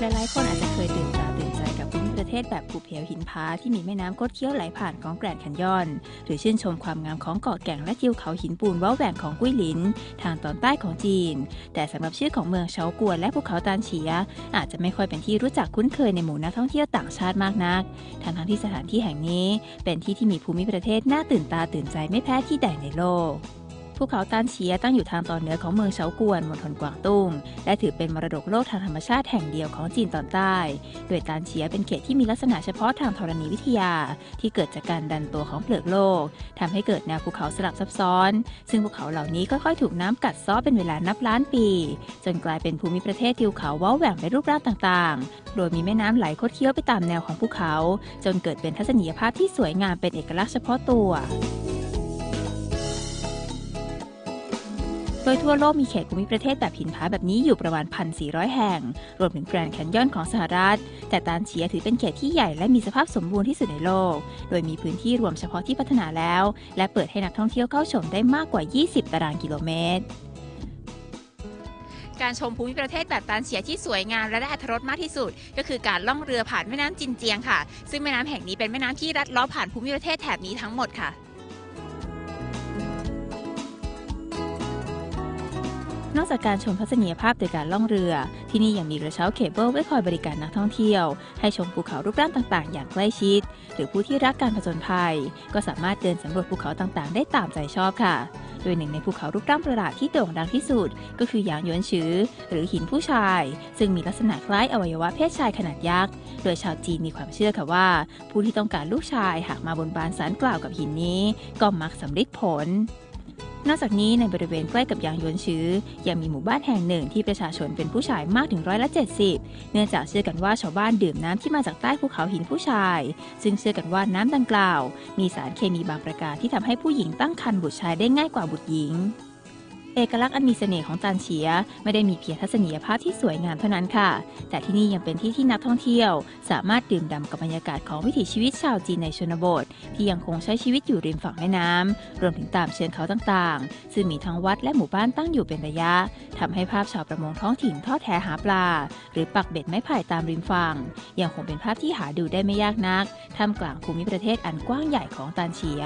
หลายๆ คนอาจจะเคยตื่นตาตื่นใจกับภูมิประเทศแบบภูเพวหินผาที่มีแม่น้ำคดเคี้ยวไหลผ่านของแกรนด์แคนยอน หรือชื่นชมความงามของเกาะแก่งและทิวเขาหินปูนว้าแหว่งของกุ้ยหลิน ทางตอนใต้ของจีน แต่สำหรับชื่อของเมืองเฉากวนและภูเขาตานเฉีย อาจจะไม่ค่อยเป็นที่รู้จักคุ้นเคยในหมู่นักท่องเที่ยวต่างชาติมากนักทั้งทั้งที่สถานที่แห่งนี้ เป็นที่ที่มีภูมิประเทศน่าตื่นตาตื่นใจไม่แพ้ที่ใดในโลก ภูเขาตานเฉียตั้งอยู่ทางตอนเหนือของเมืองเฉากวนมณฑลกวางตุ้ง และถือเป็นมรดกโลกทางธรรมชาติแห่งเดียวของจีนตอนใต้ โดยตานเฉียเป็นเขตที่มีลักษณะเฉพาะทางธรณีวิทยา ที่เกิดจากการดันตัวของเปลือกโลกทำให้เกิดแนวภูเขาสลับซับซ้อน ซึ่งภูเขาเหล่านี้ค่อยๆถูกน้ำกัดเซ้อเป็นเวลานับล้านปี จนกลายเป็นภูมิประเทศทิวเขาว้าแหว่งไปรูปร่างต่างๆ โดยมีแม่น้ำไหลคดเคี้ยวไปตามแนวของภูเขา จนเกิดเป็นทัศนียภาพที่สวยงามเป็นเอกลักษณ์เฉพาะตัว ดยทั่วโลกมีเขตภูมิประเทศแบบหินผาแบบนี้อยู่ประมาณ 1,400 แห่ง รวมถึงแกรนด์แคนยอนของสหรัฐ แต่ตานเฉียถือเป็นเขตที่ใหญ่และมีสภาพสมบูรณ์ที่สุดในโลก โดยมีพื้นที่รวมเฉพาะที่พัฒนาแล้ว และเปิดให้นักท่องเที่ยวเข้าชมได้มากกว่า 20 ตารางกิโลเมตรการชมภูมิประเทศแบบตานเฉียที่สวยงามและได้อรรถรสมากที่สุด ก็คือการล่องเรือผ่านแม่น้ำจินเจียงค่ะ ซึ่งแม่น้ำแห่งนี้เป็นแม่น้ำที่ลัดเล้อผ่านภูมิประเทศแถบนี้ทั้งหมดค่ะ นอกจากการชมทัศนียภาพโดยการล่องเรือ ที่นี่ยังมีกระเช้าเคเบิลไว้คอยบริการนักท่องเที่ยว ให้ชมภูเขารูปร่างต่างๆ อย่างใกล้ชิด หรือผู้ที่รักการผจญภัย ก็สามารถเดินสำรวจภูเขาต่างๆ ได้ตามใจชอบค่ะ โดยหนึ่งในภูเขารูปร่างประหลาดที่โด่งดังที่สุด ก็คือหยางหยวนฉือ หรือหินผู้ชาย ซึ่งมีลักษณะคล้ายอวัยวะเพศชายขนาดยักษ์ โดยชาวจีนมีความเชื่อค่ะว่า ผู้ที่ต้องการลูกชายหากมาบนบานสารกล่าวกับหินนี้ ก็มักสำเร็จผล นอกจากนี้ในบริเวณใกล้กับยางยวนชื้อ ยังมีหมู่บ้านแห่งหนึ่งที่ประชาชนเป็นผู้ชายมากถึงร้อยละ70 เนื่องจากเชื่อกันว่าชาวบ้านดื่มน้ำที่มาจากใต้ภูเขาหินผู้ชาย ซึ่งเชื่อกันว่าน้ำดังกล่าว มีสารเคมีบางประการที่ทำให้ผู้หญิงตั้งครรภ์บุตรชายได้ง่ายกว่าบุตรหญิง เอกลักษณ์อันมีเสน่ห์ของตานเฉีย ไม่ได้มีเพียงทัศนียภาพที่สวยงามเท่านั้นค่ะ แต่ที่นี่ยังเป็นที่ที่นักท่องเที่ยว สามารถดื่มด่ำกับบรรยากาศของวิถีชีวิตชาวจีนในชนบท ที่ยังคงใช้ชีวิตอยู่ริมฝั่งแม่น้ำรวมถึงตามเชิงเขาต่างๆ ซึ่งมีทั้งวัดและหมู่บ้านตั้งอยู่เป็นระยะทำให้ภาพชาวประมงท้องถิ่นทอดแหหาปลา หรือปักเบ็ดไม้ไผ่ตามริมฝั่งยังคงเป็นภาพที่หาดูได้ไม่ยากนักท่ามกลางภูมิประเทศอันกว้างใหญ่ของตานเฉีย